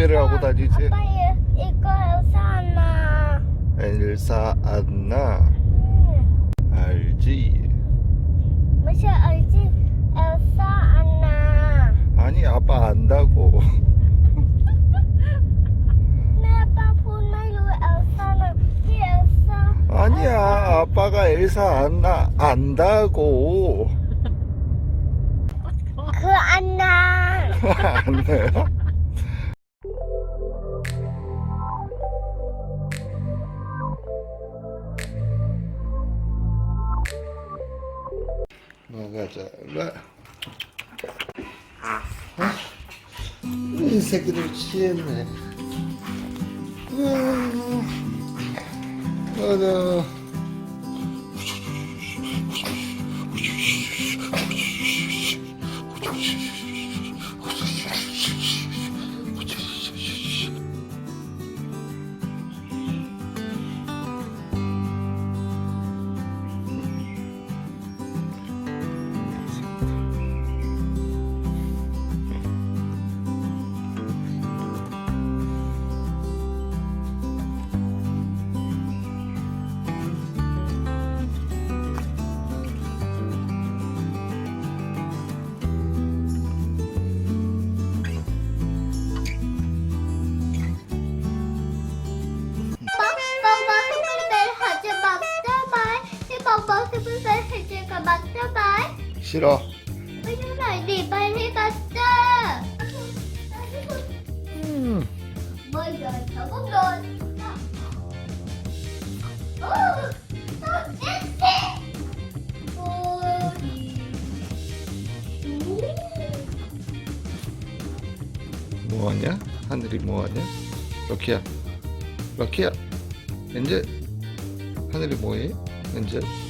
택배를 아빠, 하고 다니지. 아빠 이거 엘사 안나. 엘사 안나. 응. 알지. 무시 알지? 엘사 안나. 아니 아빠 안다고. 아니야 아빠가 엘사 안나 안다고. 그 안나. 안나요? 가자 일로와 어? 이 새끼들 취했네 으아. 싫어. 빨리 빨리 갔자. 음. 뭐야 뭐하냐? 하늘이 뭐하냐? 럭키야, 럭키야. 엔젤, 하늘이 뭐해? 엔젤.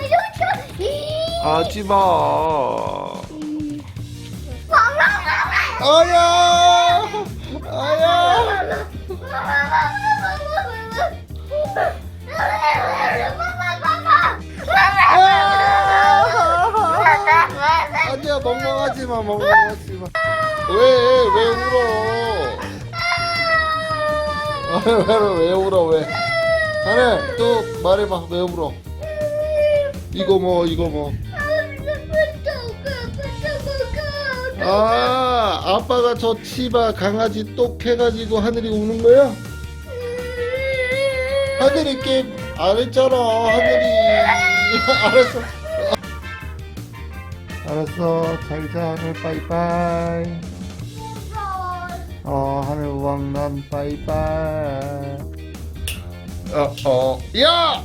가지 마. 아야! 아야! 아니야, 멍멍하지 마, 멍멍하지 마. 왜, 왜 울어? 왜, 왜, 울어, 왜? 하늘, 또 말해봐, 왜 울어? 이거 뭐, 이거 뭐. 아, 아빠가 저 치바 강아지 똑 해가지고 하늘이 우는 거야? 하늘이 게임 안 했잖아, 하늘이. 알았어. 알았어, 잘자, 하늘 빠이빠이. 어, 하늘 우왕난 빠이빠이. 어, 어, 야!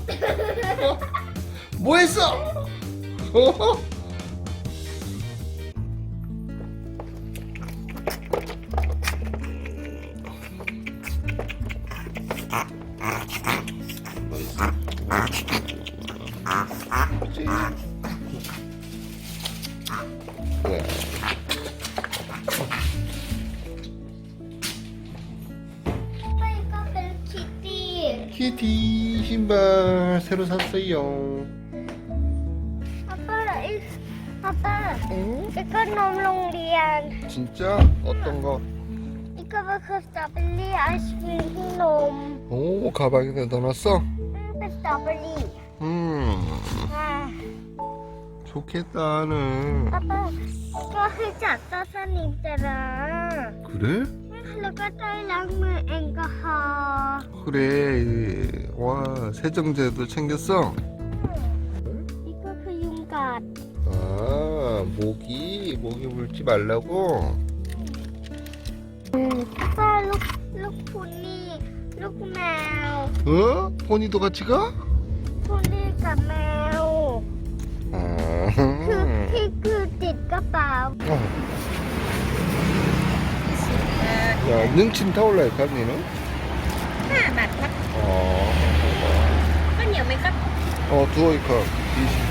어, 뭐 했어? 샀어요. 아빠, 이, 아빠, 이거 놈 롱리안. 진짜? 어떤 거? 이거 그 스트로베리 아이스크림 놈. 오, 가방에 넣어놨어? 그 스트로베리. 음, 아, 좋겠다, 하늘. 아빠, 이거 의자 떠선 있잖아. 그래? แล้วก็ได้ล้างมือแอลกอฮอล์ 그래. 와, 세정제도 챙겼어? นี่ก็คือยุงกัด 아, 모기, 모기 물지 말라고? ป้าลูกลูกพุนนี่ ลูกแมว 어? 포니도 같이 가? พุนนี่กับแมว คือ 아, ที่คือติดกระเป๋า 어. 야, 능침 타올라요, 감리는? 어, 두어 이카 20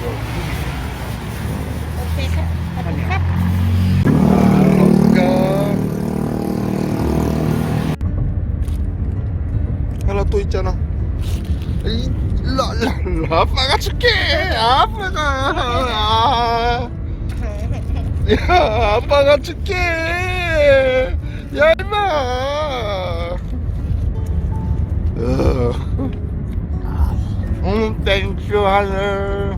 하나 또 있잖아. 이, 랄랄라, 아빠가 줄게! 아, 아빠가! 아. 야, 아빠가 줄게! 야 임마! 어. 음 땡큐 하늘.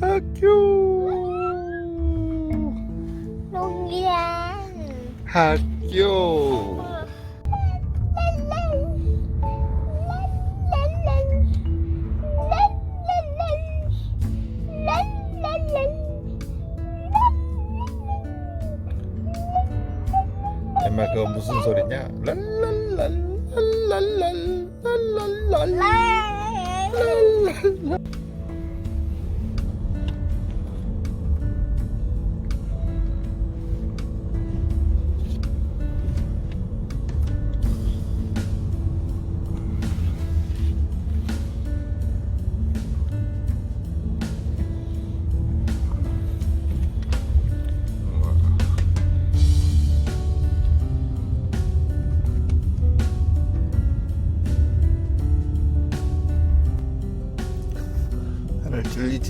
학교. 농기야 학교. 엄마 그거 무슨 소리냐? 랄랄랄랄랄랄랄랄랄랄 랄. 하늘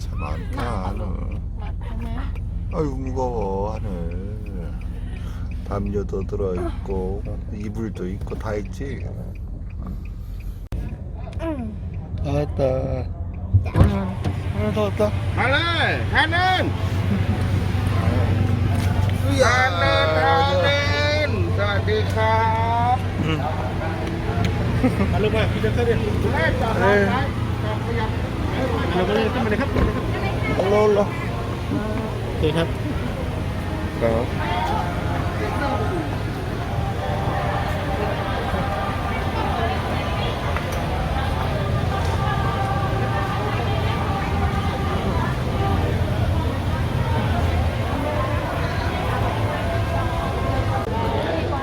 참 많다, 하늘. หลับใช่ไหม 아유, 무거워, 하늘. 담요도 들어있고, 이불도 있고, 다 있지? อืม 아따. 하늘, 하늘 더 왔다. 하늘, 하늘, 으야, 하늘, 하늘, สวัสดีครับ 응. มาลูกมาพี่จะเสด็จแม่จอดรถไว้จอดขยับ เราเลยขึ้นมาเลยครับฮัลโลเหรอโอเคครับครับ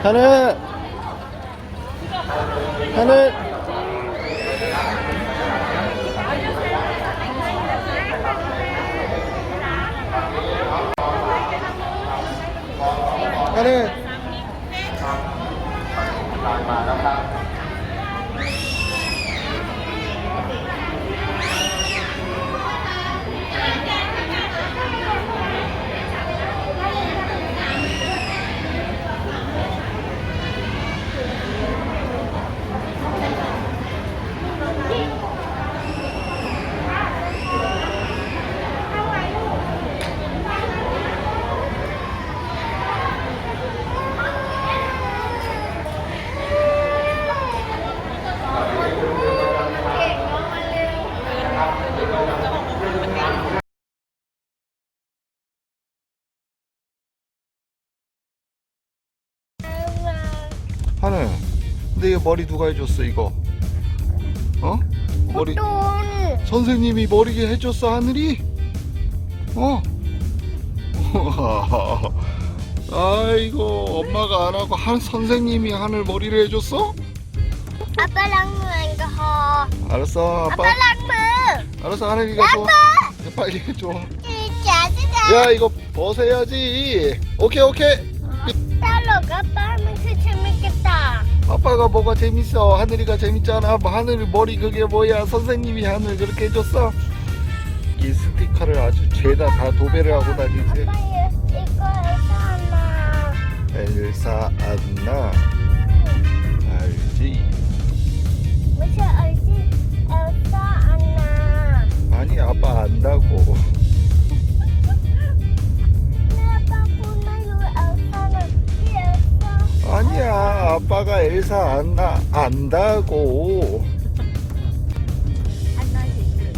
ฮัลโหลฮัลโหล Evet. 하늘 근데 이거 머리 누가 해줬어 이거? 어? 머리 어떤 선생님이 머리게 해줬어 하늘이? 어? 아이고 엄마가 안 하고 한 선생님이 하늘 머리를 해줬어? 아빠랑만 이거 알았어 아빠. 아빠랑만 알았어 하늘이가 아빠 빨리 해줘. 야 이거 벗어야지. 오케이 오케이. 어, 딸로 아빠 하는 같이 재밌겠다. 아빠가 뭐가 재밌어? 하늘이가 재밌잖아. 뭐 하늘이 머리 그게 뭐야? 선생님이 하늘 그렇게 해줬어? 이 스티커를 아주 죄다 다 도배를 하고 다니지. 아빠 이거 있잖아. 엘사 안나 알지? 무슨 아빠가 엘사 안다 안다고. 안 나지.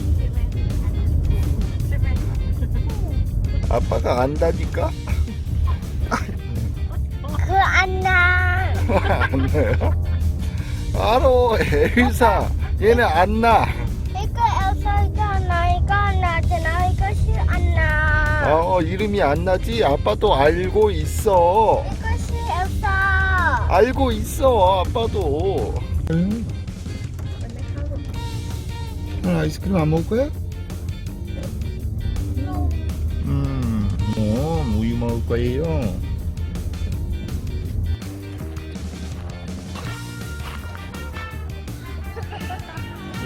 아빠가 안다니까? 그 안나. 안나요? 바로 엘사. 얘는 안나. 이거 엘사 이거 안나 이거 안나잖아. 이것이 안나. 어 이름이 안나지? 아빠도 알고 있어. 알고 있어 아빠도. 응? 응, 아이스크림 안 먹을 거야? 음, 뭐 우유 먹을 거예요.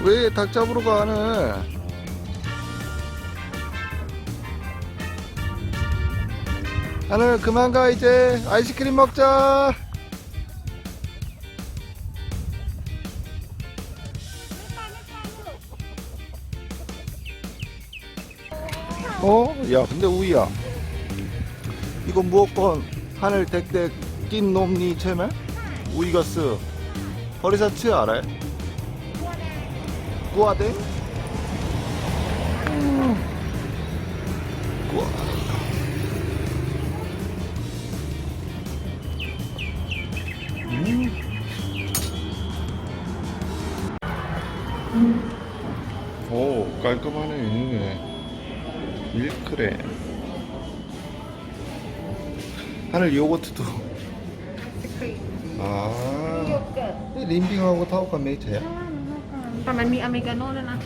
왜 닭 잡으러 가는? 하늘 그만 가 이제 아이스크림 먹자. 어? 야 근데 우이야 이거 무엇건 하늘 덱덱 낀 놈니 채매? 우이가스 허리사츠 알아요? 꾸아댕? 음. 꾸아 음. 오 깔끔하네 하늘 요거트도 아 림빙하고 타오가 메이트야 แต่มันมีอเมริกาโน่ด้วยนะ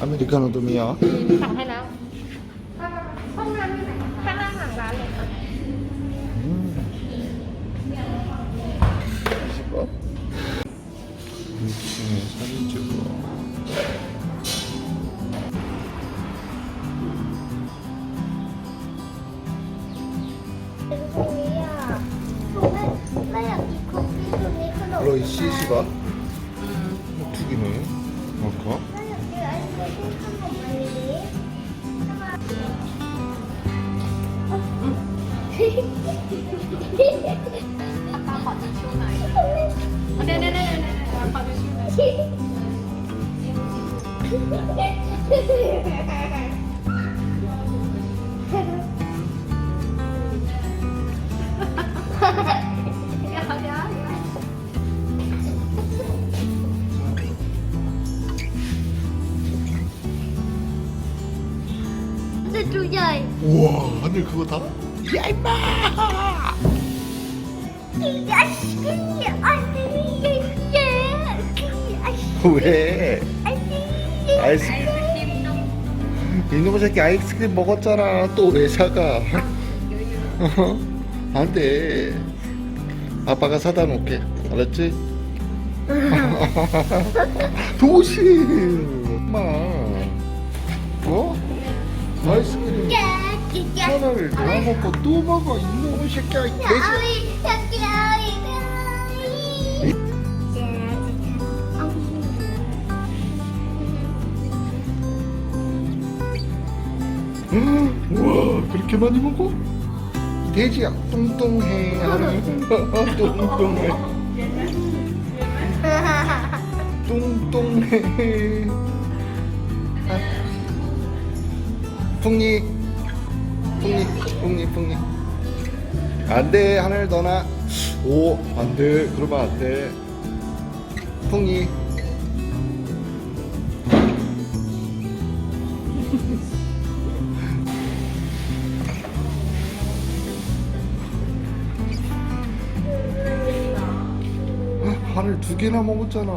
아메리카노도 미야 สั่งให้แล้ว ห้องน้ำอยู่ไหนข้างล่างหลังร้านเลยค่ะ 음. 20번 2층에 사진 Spot. 야, 시끄니, 아니, 얘, 아씨, 왜? 아씨, 아이스크림. 이놈의 새끼 아이스크림 먹었잖아. 또 왜 사가? 어? 안돼 아빠가 사다 놓을게. 알았지? 도시. 엄마. 어? 아이스크림 하나를 다 먹고 또 먹어 이놈의 새끼야 이 돼지. 우와 그렇게 많이 먹어? 이 돼지야 뚱뚱해 뚱뚱해 뚱뚱해 아. 풍니 풍니 풍니 풍니 안돼 하늘 너나. 오 안돼 그러면 안돼. 풍니 아, 하늘 두 개나 먹었잖아